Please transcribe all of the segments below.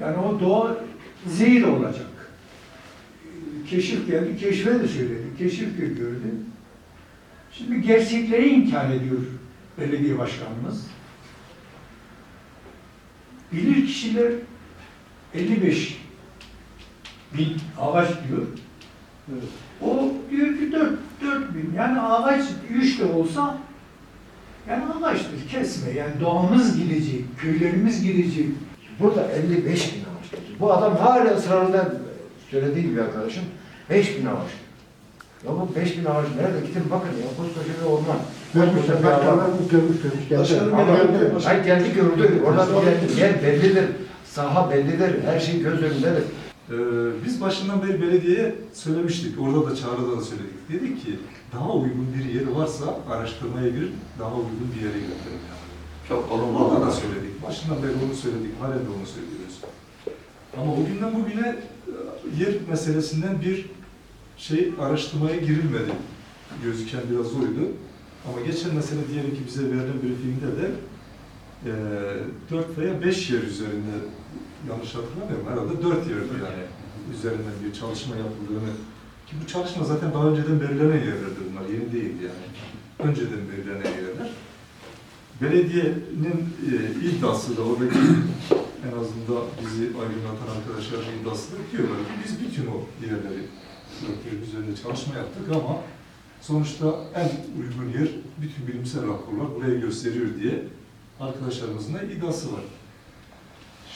Yani o doğa zehir olacak. Keşif geldi, keşfe de söyledi. Keşif de gördü. Şimdi gerçekleri inkar ediyor belediye başkanımız. Bilir kişiler 55 bin ağaç diyor. O diyor ki 4, 4 bin. Yani ağaç 3 de olsa yani ağaçtır kesme. Yani doğamız gidecek, köylerimiz gidecek. Burada 55 bin diyor. Bu adam hala ısrarında söylediği gibi arkadaşım 5 bin ağaç. Ya bu 5 bin ağaç nerede? Gidin bakın ya koskoca bir orman. Görmüşler, bakkallar görmüş görmüş geldi. Geldi. Hayır geldi gördü. Orada bir yer, yer bellidir. Saha bellidir. Her şey göz önündedir. Ee, biz başından beri belediyeye söylemiştik, orada da çağrıda da söyledik. Dedik ki daha uygun bir yeri varsa araştırmaya girip daha uygun bir yere götürelim. Yani. Çok olumlu Orada da oldu. söyledik, başından beri onu söyledik, halen de onu söylüyoruz. Ama o günden bugüne e, yer meselesinden bir şey araştırmaya girilmedi. Gözüken biraz oydu. Ama geçen mesele diyelim ki bize verilen briefingde de e, 4 veya 5 yer üzerinde yanlış hatırlamıyorum herhalde 4 yerdi yani üzerinden bir çalışma yapıldığını ki bu çalışma zaten daha önceden belirlenen yerlerdi bunlar yeni değildi yani önceden belirlenen yerler. Belediyenin e, iddiası da oradaki en azından bizi aydınlatan arkadaşların iddiası da ki biz bütün o yerleri dört yer üzerinde çalışma yaptık ama sonuçta en uygun yer bütün bilimsel raporlar burayı gösteriyor diye arkadaşlarımızın da iddiası var.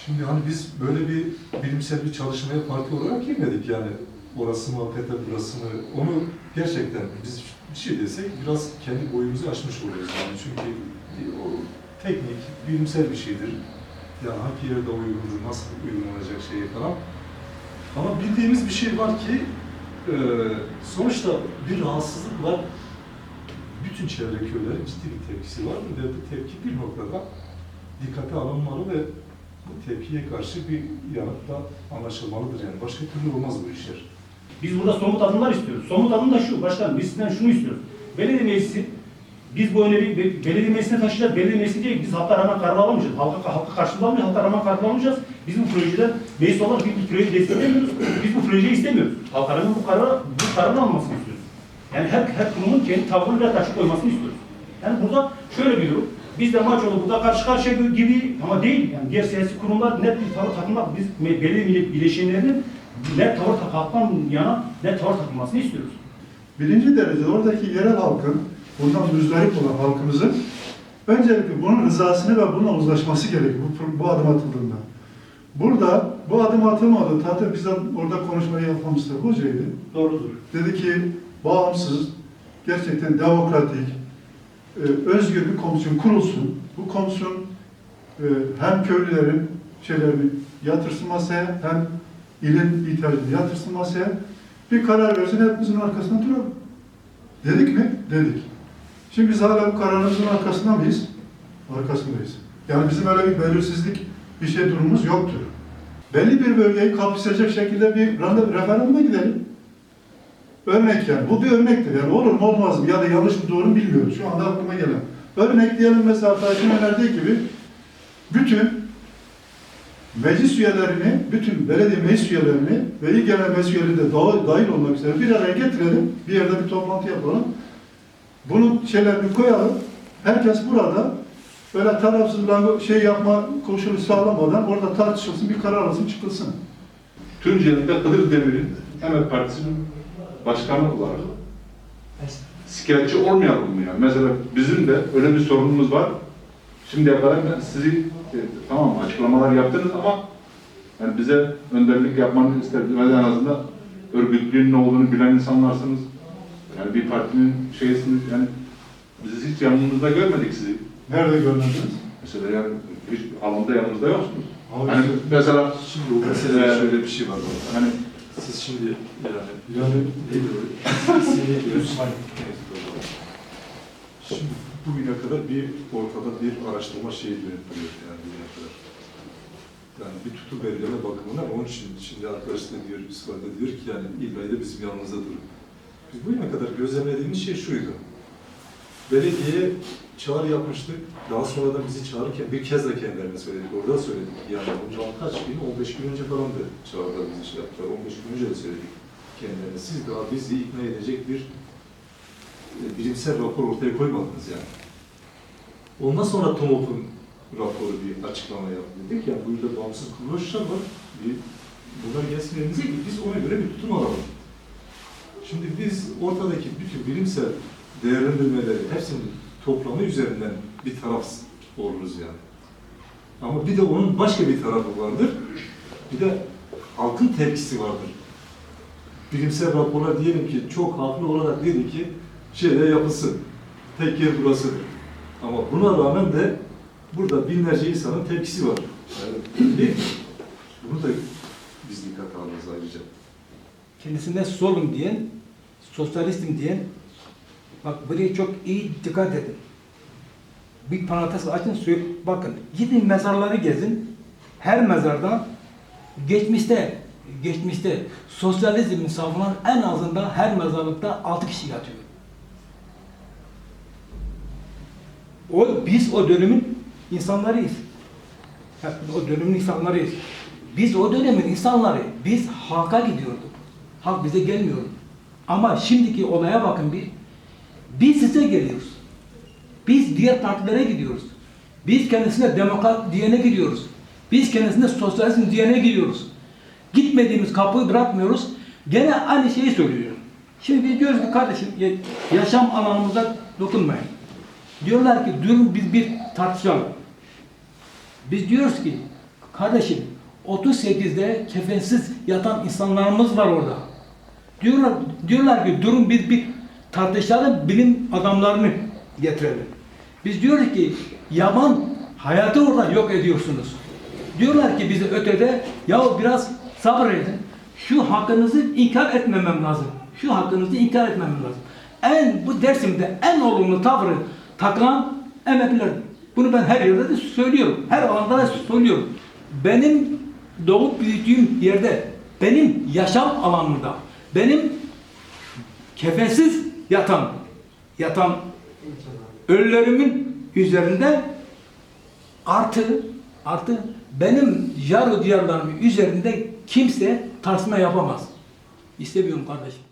Şimdi hani biz böyle bir bilimsel bir çalışmaya parti olarak girmedik yani orası mı hakikaten burası mı onu gerçekten biz bir şey desek biraz kendi boyumuzu aşmış oluyoruz yani çünkü o teknik, bilimsel bir şeydir. Yani hangi yerde uygundur, nasıl uygulanacak şey falan. Ama bildiğimiz bir şey var ki e, sonuçta bir rahatsızlık var. Bütün çevre köylerin ciddi bir tepkisi var ve bu tepki bir noktada dikkate alınmalı ve bu tepkiye karşı bir yanıt da anlaşılmalıdır yani. Başka türlü olmaz bu işler. Biz burada somut adımlar istiyoruz. Somut adım da şu, başkanım biz sizden şunu istiyoruz. Belediye meclisi, biz bu öneri be- belediye meclisine taşıyacağız. Belediye meclisi diye biz halka rağmen karar alamayacağız. Halka, halka karşılığı almayacağız, halka rağmen karar alamayacağız. Biz bu projeden, meclis olarak biz bu projeyi desteklemiyoruz. Biz bu projeyi istemiyoruz. Halka rağmen bu kararı, bu kararın alınmasını istiyoruz. Yani her, her kurumun kendi tavrını biraz açık koymasını istiyoruz. Yani burada şöyle bir durum. Biz de maç oldu burada karşı karşıya gibi ama değil. Yani diğer siyasi kurumlar net bir tavır takılmak, biz belediye bileşenlerinin net tavır takmaktan yana net tavır takılmasını istiyoruz. Birinci derecede oradaki yerel halkın, bundan müzdarip olan halkımızın öncelikle bunun rızasını ve bununla uzlaşması gerekiyor bu, bu adım atıldığında. Burada bu adım atılmadı. Zaten biz orada konuşmayı Mustafa Hoca'ydı. Doğrudur. Dedi ki bağımsız, gerçekten demokratik, e, özgür bir komisyon kurulsun. Bu komisyon e, hem köylülerin şeylerini yatırsın masaya hem ilin ihtiyacını yatırsın masaya. Bir karar versin hepimizin arkasında duralım. Dedik mi? Dedik. Şimdi biz hala bu kararımızın arkasında mıyız? Arkasındayız. Yani bizim öyle bir belirsizlik bir şey durumumuz yoktur. Belli bir bölgeyi kapsayacak şekilde bir referanduma gidelim. Örnek yani. Bu bir örnektir. Yani olur mu olmaz mı ya da yanlış mı doğru mu bilmiyorum. Şu anda aklıma gelen. Örnek diyelim mesela arkadaşın önerdiği gibi bütün meclis üyelerini, bütün belediye meclis üyelerini ve il genel meclis üyeleri de dahil, olmak üzere bir araya getirelim. Bir yerde bir toplantı yapalım. Bunun şeylerini koyalım. Herkes burada böyle tarafsız bir şey yapma koşulu sağlamadan orada tartışılsın, bir karar alsın, çıkılsın. Tunceli'de Kılıçdaroğlu'nun Emek Partisi'nin başkanı olarak şikayetçi olmayalım mı yani? Mesela bizim de öyle bir sorunumuz var. Şimdiye kadar ben sizi e, tamam açıklamalar yaptınız ama yani bize önderlik yapmanı istedim. En azından örgütlüğün ne olduğunu bilen insanlarsınız. Yani bir partinin şeysiniz yani biz hiç yanımızda görmedik sizi. Nerede görmediniz? Mesela yani hiç alanda yanımızda yoksunuz. Abi Hani mesela Şimdi Ee, şöyle bir şey var orada. hani Siz şimdi yani Yani neydi o? Siyasi diyoruz. Şimdi bugüne kadar bir ortada bir araştırma şeyi duruyor yani bugüne kadar. Yani bir tutu belirleme bakımından onun için şimdi arkadaş da diyor, İsmail de diyor ki yani İbrahim de bizim yanımızda durun. Biz bugüne kadar gözlemlediğimiz şey şuydu. belediyeye çağrı yapmıştık. Daha sonra da bizi çağırırken bir kez de kendilerine söyledik. Orada söyledik. Yani bundan kaç gün? 15 gün önce falan da çağırdılar bizi şey yaptılar. 15 gün önce de söyledik kendilerine. Siz daha bizi ikna edecek bir e, bilimsel rapor ortaya koymadınız yani. Ondan sonra TOMOP'un raporu bir açıklama yaptı. Dedik ya burada bağımsız kuruluşlar var. Bir, bunlar gelsin elimize ki biz ona göre bir tutum alalım. Şimdi biz ortadaki bütün bilimsel değerlendirmeleri hepsinin toplamı üzerinden bir taraf oluruz yani. Ama bir de onun başka bir tarafı vardır. Bir de halkın tepkisi vardır. Bilimsel raporlar diyelim ki çok haklı olarak dedi ki şeyler yapılsın. Tek yer burasıdır. Ama buna rağmen de burada binlerce insanın tepkisi var. Yani, değil mi? Bunu da biz dikkate alırız ayrıca. kendisine solum diyen, sosyalistim diyen, bak buraya çok iyi dikkat edin. Bir parantez açın, söyle, bakın, gidin mezarları gezin, her mezarda geçmişte, geçmişte sosyalizmin savunan en azından her mezarlıkta altı kişi yatıyor. O, biz o dönemin insanlarıyız. Hep o dönemin insanlarıyız. Biz o dönemin insanları, biz halka gidiyorduk. Halk bize gelmiyordu. Ama şimdiki olaya bakın bir. Biz size geliyoruz. Biz diğer partilere gidiyoruz. Biz kendisine demokrat diyene gidiyoruz. Biz kendisine sosyalizm diyene gidiyoruz. Gitmediğimiz kapıyı bırakmıyoruz. Gene aynı şeyi söylüyor. Şimdi biz diyoruz ki kardeşim ya- yaşam alanımıza dokunmayın. Diyorlar ki durun biz bir tartışalım. Biz diyoruz ki kardeşim 38'de kefensiz yatan insanlarımız var orada. Diyorlar, diyorlar ki durun biz bir tartışalım bilim adamlarını getirelim. Biz diyoruz ki yaban hayatı orada yok ediyorsunuz. Diyorlar ki bize ötede ya biraz sabredin. Şu hakkınızı inkar etmemem lazım. Şu hakkınızı inkar etmemem lazım. En bu dersimde en olumlu tavrı takılan emekliler. Bunu ben her yerde de söylüyorum. Her alanda da söylüyorum. Benim doğup büyüdüğüm yerde, benim yaşam alanımda, benim kefensiz yatan, yatan ölülerimin üzerinde artı, artı benim jar diyarlarımın üzerinde kimse tartışma yapamaz. İstemiyorum kardeşim.